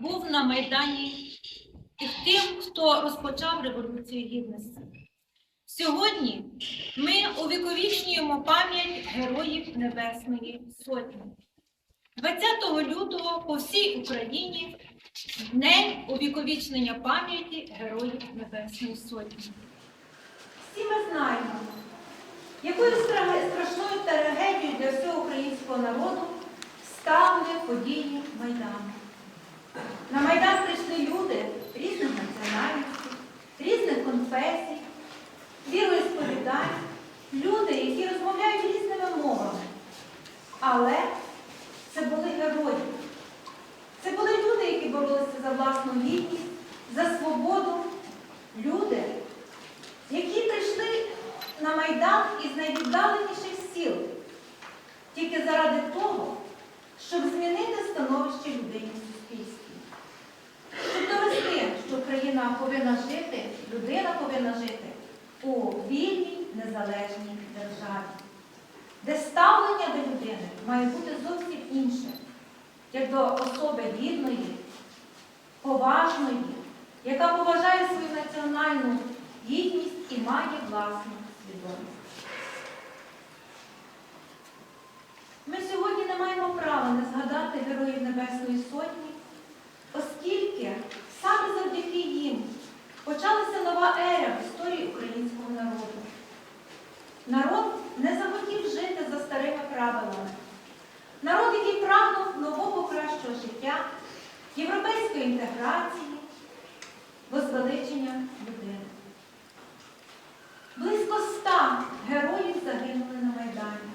був на Майдані і тим, хто розпочав Революцію Гідності. Сьогодні ми увіковічнюємо пам'ять Героїв Небесної Сотні. 20 лютого по всій Україні День увіковічнення пам'яті Героїв Небесної Сотні. Всі ми знаємо, якою страшною трагедією для всього українського народу стали події Майдану. На Майдан прийшли люди різних національностей, різних конфесій, віроісповідань, люди, які розмовляють різними мовами. Але це були герої. Це були люди, які боролися за власну гідність, за свободу. Люди, які прийшли на Майдан із найвіддаленіших сіл, тільки заради того, щоб змінити становище людей в суспільстві. Щоб довести, Україна повинна жити, людина повинна жити у вільній незалежній державі, де ставлення до людини має бути зовсім інше, як до особи гідної, поважної, яка поважає свою національну гідність і має власну свідомість. Ми сьогодні не маємо права не згадати Героїв Небесної Сотні, оскільки саме завдяки їм почалася нова ера в історії українського народу. Народ не захотів жити за старими правилами. Народ, який прагнув нового кращого життя, європейської інтеграції, возвеличення людини. Близько ста героїв загинули на Майдані.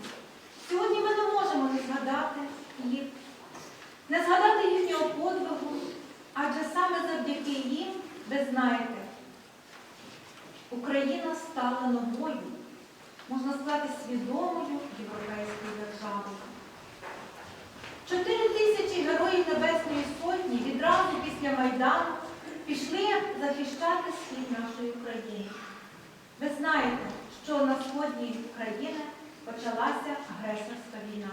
Сьогодні ми не можемо не згадати їх, не згадати їхнього подвигу, адже саме завдяки їм, ви знаєте, Україна стала новою, можна сказати, свідомою європейською державою. Чотири тисячі героїв Небесної Сотні відразу після Майдану пішли захищати схід нашої України. Ви знаєте, що на сході України почалася агресорська війна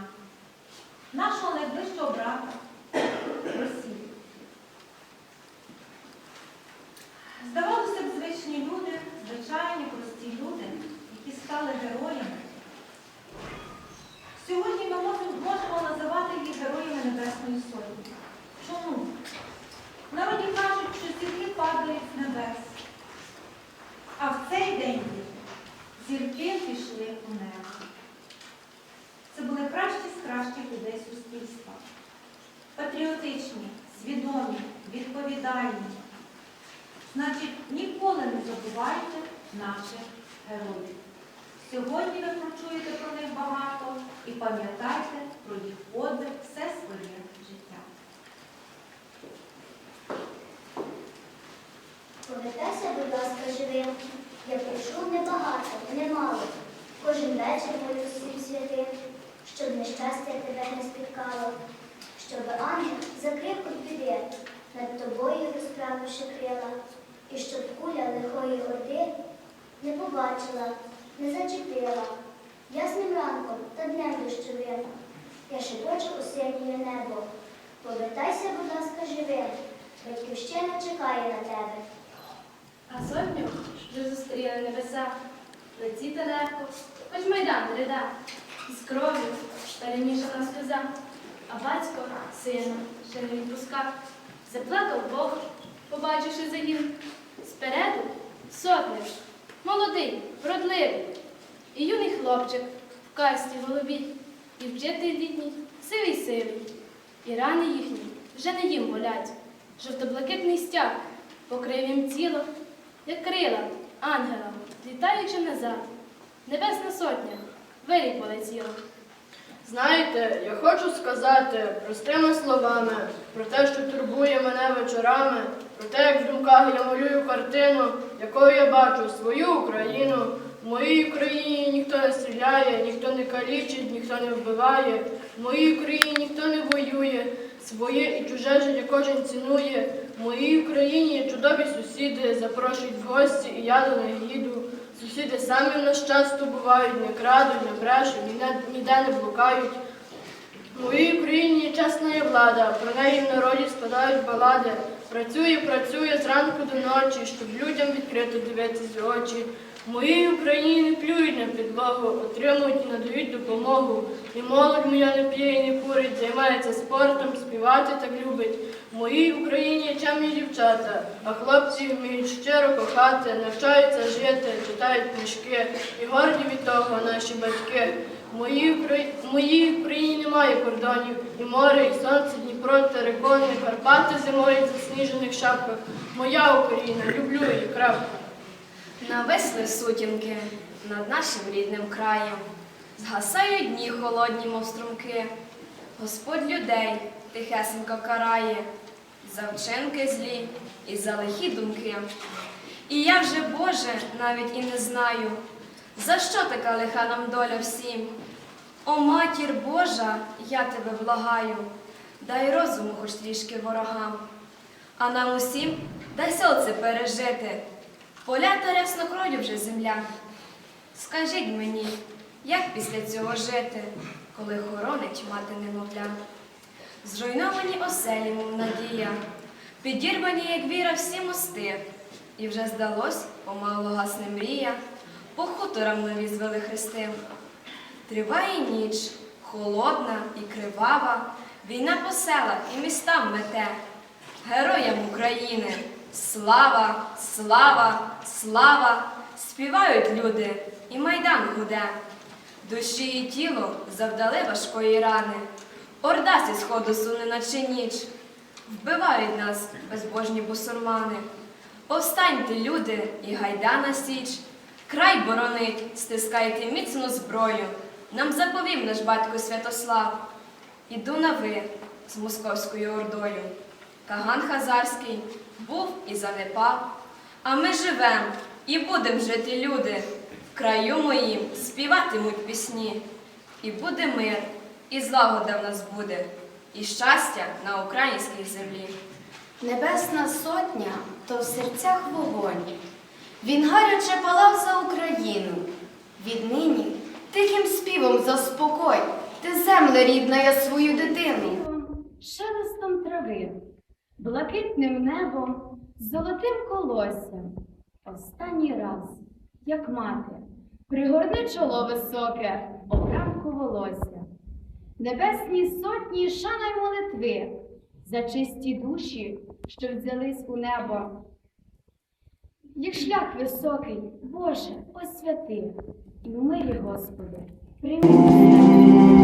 нашого найближчого брата Росії. Стали героями. Сьогодні ми можемо, називати їх героями Небесної Сотні. Чому? Народі кажуть, що зірки падають з небес. А в цей день зірки пішли у небо. Це були кращі з кращих людей суспільства. Патріотичні, свідомі, відповідальні. Значить, ніколи не забувайте наших героїв. Сьогодні ви почуєте про них багато і пам'ятайте про їх подвиг все своє життя. Повертайся, будь ласка, живим. Я прошу небагато, немало. Кожен вечір молю всім святим, щоб нещастя тебе не спіткало, щоб ангел закрив біди, над тобою розправивши крила, і щоб куля лихої орди не побачила, не зачепила. Ясним ранком та днем дощовим. Я шепочу у небо. Повертайся, будь ласка, живим. Батьківщина чекає на тебе. А сотню вже зустріли небеса, летіти легко, хоч майдан ряда, із кров'ю перемішана сльоза, а батько сина ще не відпускав, заплакав Бог, побачивши загін. Спереду сотник, молодий, вродливий, і юний хлопчик в касті голубій, і вчитель літній, сивий сивий, і рани їхні вже не їм болять, жовто-блакитний стяг покрив їм тіло, як крила ангела, літаючи назад. Небесна сотня вирій полетіла. Знаєте, я хочу сказати простими словами про те, що турбує мене вечорами, про те, як в думках я малюю картину, якою я бачу свою Україну. В моїй Україні ніхто не стріляє, ніхто не калічить, ніхто не вбиває. В моїй Україні ніхто не воює, своє і чуже життя кожен цінує. В моїй Україні чудові сусіди, запрошують в гості, і я до них їду. Сусіди самі в нас часто бувають, не крадуть, не брешуть, ніде не блукають. В моїй Україні чесна є влада, про неї в народі спадають балади. Працює, працює зранку до ночі, щоб людям відкрито дивитися очі. В моїй Україні не плюють на підлогу, отримують і надають допомогу. І молодь моя не п'є і не курить, займається спортом, співати так любить. Моїй Україні чемні дівчата, а хлопці вміють щиро кохати, навчаються жити, читають книжки, і горді від того наші батьки. Моїй, Украї... Україні немає кордонів, і море, і сонце, Дніпро, терикони, Карпати зимою в засніжених шапках. Моя Україна, люблю її крапка. Нависли сутінки над нашим рідним краєм, згасають дні холодні, мов струмки. Господь людей тихесенько карає за вчинки злі і за лихі думки. І я вже, Боже, навіть і не знаю, за що така лиха нам доля всім. О, матір Божа, я тебе благаю, дай розуму хоч трішки ворогам, а нам усім дай силці пережити. Поля та ряснокрою вже земля. Скажіть мені, як після цього жити, коли хоронить мати немовля? Зруйновані оселі, мов надія, підірвані, як віра, всі мости, і вже здалось, помалу гасне мрія, по хуторам нові звели хрести. Триває ніч, холодна і кривава, війна по селах і містам мете. Героям України слава, слава, слава! Співають люди, і майдан гуде. Душі і тіло завдали важкої рани. Орда зі сходу суне наче ніч. Вбивають нас безбожні бусурмани. Повстаньте, люди, і гайда на січ. Край боронить, стискайте міцну зброю. Нам заповів наш батько Святослав. Іду на ви з московською ордою. Каган Хазарський був і занепав. А ми живем і будем жити, люди. В краю моїм співатимуть пісні. І буде мир, і злагода в нас буде, і щастя на українській землі. Небесна сотня то в серцях вогонь. Він гаряче палав за Україну. Віднині тихим співом заспокой, ти земле рідна, я свою дитину. шелестом трави, блакитним небом, золотим колоссям. Останній раз, як мати, пригорни чоло високе, обрамку волосся. Небесній сотні шана й молитви за чисті душі, що взялись у небо. Як шлях високий, Боже, освяти, і в мирі, Господи, прийми.